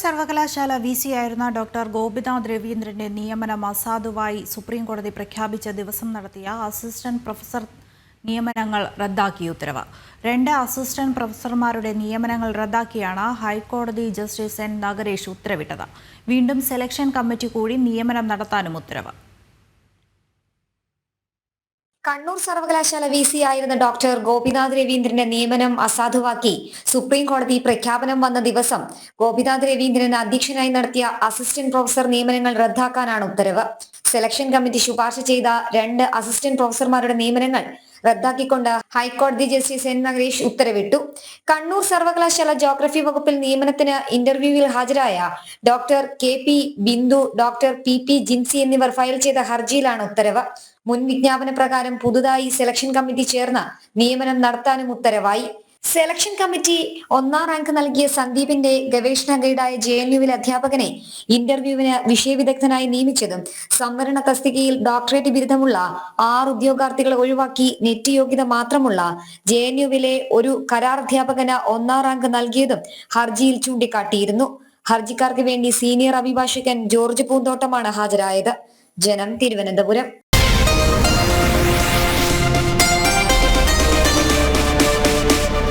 സർവകലാശാല V C ആയിരുന്ന doctor Gopinath രവീന്ദ്രന്റെ നിയമനം അസാധുവായി സുപ്രീംകോടതി പ്രഖ്യാപിച്ച ദിവസം നടത്തിയ അസിസ്റ്റന്റ് പ്രൊഫസർ നിയമനങ്ങൾ റദ്ദാക്കിയ ഉത്തരവ്. രണ്ട് അസിസ്റ്റന്റ് പ്രൊഫസർമാരുടെ നിയമനങ്ങൾ റദ്ദാക്കിയാണ് ഹൈക്കോടതി ജസ്റ്റിസ് എൻ നഗരേഷ് ഉത്തരവിട്ടത്. വീണ്ടും സെലക്ഷൻ കമ്മിറ്റി കൂടി നിയമനം നടത്താനും ഉത്തരവ്. കണ്ണൂർ സർവകലാശാല വി സി ആയിരുന്ന ഡോക്ടർ ഗോപിനാഥ് രവീന്ദ്രന്റെ നിയമനം അസാധുവാക്കി. സുപ്രീം കോടതി പ്രഖ്യാപനം വന്ന ദിവസം ഗോപിനാഥ് രവീന്ദ്രൻ അധ്യക്ഷനായി നടത്തിയ അസിസ്റ്റന്റ് പ്രൊഫസർ നിയമനങ്ങൾ റദ്ദാക്കാനാണ് ഉത്തരവ്. സെലക്ഷൻ കമ്മിറ്റി ശുപാർശ ചെയ്ത രണ്ട് അസിസ്റ്റന്റ് പ്രൊഫസർമാരുടെ നിയമനങ്ങൾ റദ്ദാക്കിക്കൊണ്ട് ഹൈക്കോടതി ജസ്റ്റിസ് എൻ നഗരേഷ് ഉത്തരവിട്ടു. കണ്ണൂർ സർവകലാശാല ജോഗ്രഫി വകുപ്പിൽ നിയമനത്തിന് ഇന്റർവ്യൂവിൽ ഹാജരായ doctor K P Bindu doctor P P Jincy എന്നിവർ ഫയൽ ചെയ്ത ഹർജിയിലാണ് ഉത്തരവ്. മുൻ വിജ്ഞാപന പ്രകാരം പുതുതായി സെലക്ഷൻ കമ്മിറ്റി ചേർന്ന് നിയമനം നടത്താനും ഉത്തരവായി. സെലക്ഷൻ കമ്മിറ്റി ഒന്നാം റാങ്ക് നൽകിയ സന്ദീപിന്റെ ഗവേഷണ ഗൈഡായ ജെ എൻ യുവിലെ അധ്യാപകനെ ഇന്റർവ്യൂവിന് വിഷയവിദഗ്ധനായി നിയമിച്ചതും സംവരണ തസ്തികയിൽ ഡോക്ടറേറ്റ് ബിരുദമുള്ള ആറ് ഉദ്യോഗാർത്ഥികളെ ഒഴിവാക്കി നെറ്റ് യോഗ്യത മാത്രമുള്ള ജെ എൻ യുവിലെ ഒരു കരാർ അധ്യാപകന് ഒന്നാം റാങ്ക് നൽകിയതും ഹർജിയിൽ ചൂണ്ടിക്കാട്ടിയിരുന്നു. ഹർജിക്കാർക്ക് വേണ്ടി സീനിയർ അഭിഭാഷകൻ ജോർജ് പൂന്തോട്ടമാണ് ഹാജരായത്. ജനം തിരുവനന്തപുരം.